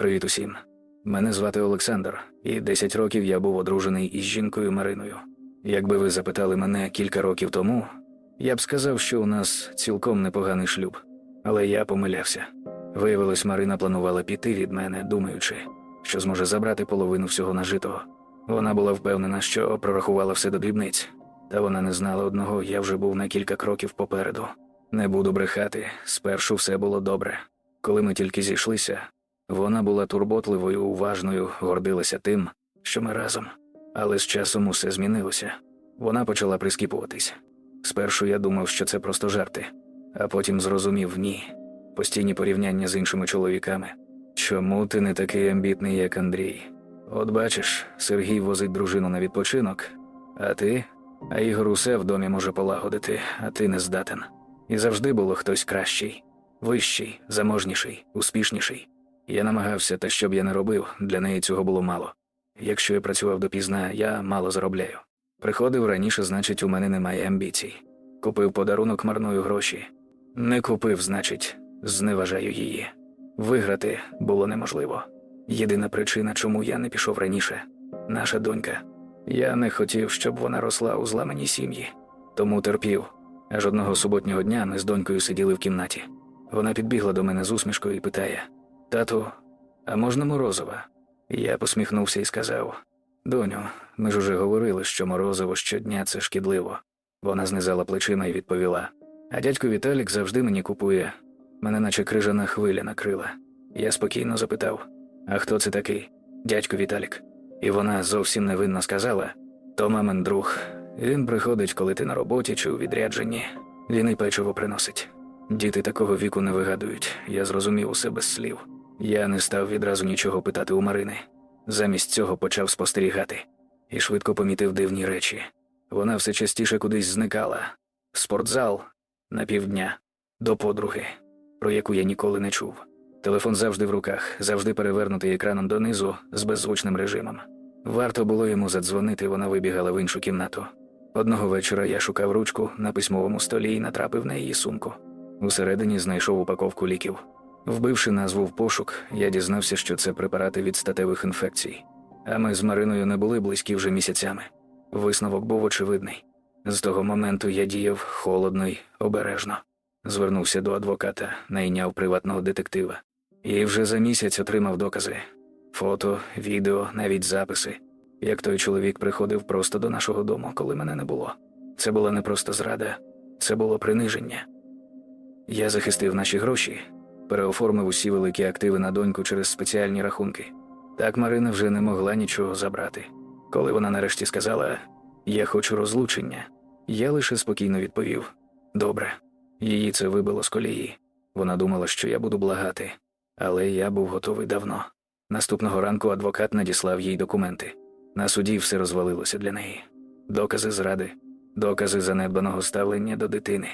Привіт усім. Мене звати Олександр, і 10 років я був одружений із жінкою Мариною. Якби ви запитали мене кілька років тому, я б сказав, що у нас цілком непоганий шлюб. Але я помилявся. Виявилось, Марина планувала піти від мене, думаючи, що зможе забрати половину всього нажитого. Вона була впевнена, що прорахувала все до дрібниць, та вона не знала одного, я вже був на кілька кроків попереду. Не буду брехати, спершу все було добре. Коли ми тільки зійшлися, вона була турботливою, уважною, гордилася тим, що ми разом. Але з часом усе змінилося. Вона почала прискіпуватись. Спершу я думав, що це просто жарти, а потім зрозумів ні. Постійні порівняння з іншими чоловіками. Чому ти не такий амбітний, як Андрій? От бачиш, Сергій возить дружину на відпочинок, а ти? А Ігор усе в домі може полагодити, а ти не здатен. І завжди було хтось кращий, вищий, заможніший, успішніший. Я намагався, та що б я не робив, для неї цього було мало. Якщо я працював допізна, я мало заробляю. Приходив раніше, значить, у мене немає амбіцій. Купив подарунок, марную гроші. Не купив, значить, зневажаю її. Виграти було неможливо. Єдина причина, чому я не пішов раніше наша донька. Я не хотів, щоб вона росла у зламаній сім'ї, тому терпів. Аж одного суботнього дня ми з донькою сиділи в кімнаті. Вона підбігла до мене з усмішкою і питає: Тату, а можна морозова? Я посміхнувся і сказав: Доню, ми ж уже говорили, що морозиво щодня це шкідливо. Вона знизала плечима і відповіла: А дядько Віталік завжди мені купує. Мене наче крижана хвиля накрила. Я спокійно запитав: А хто це такий? Дядько Віталік. І вона зовсім невинно сказала: То мамин друг. Він приходить, коли ти на роботі чи у відрядженні. Він і печиво приносить. Діти такого віку не вигадують, я зрозумів усе без слів. Я не став відразу нічого питати у Марини. Замість цього почав спостерігати і швидко помітив дивні речі. Вона все частіше кудись зникала. В спортзал на півдня до подруги, про яку я ніколи не чув. Телефон завжди в руках, завжди перевернутий екраном донизу з беззвучним режимом. Варто було йому задзвонити, вона вибігала в іншу кімнату. Одного вечора я шукав ручку на письмовому столі і натрапив на її сумку. Усередині знайшов упаковку ліків. Вбивши назву в пошук, я дізнався, що це препарати від статевих інфекцій. А ми з Мариною не були близькі вже місяцями. Висновок був очевидний. З того моменту я діяв холодно й обережно. Звернувся до адвоката, найняв приватного детектива. І вже за місяць отримав докази: фото, відео, навіть записи. Як той чоловік приходив просто до нашого дому, коли мене не було. Це була не просто зрада, це було приниження. Я захистив наші гроші, переоформив усі великі активи на доньку через спеціальні рахунки. Так Марина вже не могла нічого забрати. Коли вона нарешті сказала Я хочу розлучення, я лише спокійно відповів Добре. Її це вибило з колії. Вона думала, що я буду благати, але я був готовий давно. Наступного ранку адвокат надіслав їй документи. На суді все розвалилося для неї. Докази зради, докази занедбаного ставлення до дитини.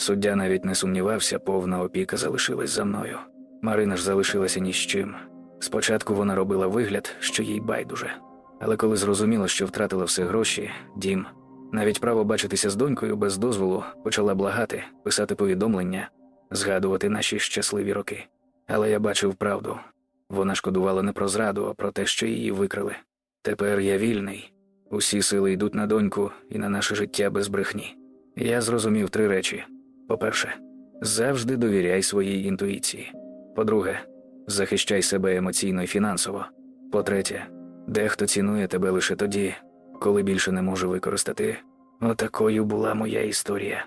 Суддя навіть не сумнівався, повна опіка залишилась за мною. Марина ж залишилася ні з чим. Спочатку вона робила вигляд, що їй байдуже. Але коли зрозуміла, що втратила все гроші, дім, навіть право бачитися з донькою без дозволу, почала благати, писати повідомлення, згадувати наші щасливі роки. Але я бачив правду. Вона шкодувала не про зраду, а про те, що її викрили. Тепер я вільний. Усі сили йдуть на доньку і на наше життя без брехні. Я зрозумів три речі: по-перше, завжди довіряй своїй інтуїції. По-друге, захищай себе емоційно і фінансово. По-третє, дехто цінує тебе лише тоді, коли більше не може використати. Отакою була моя історія.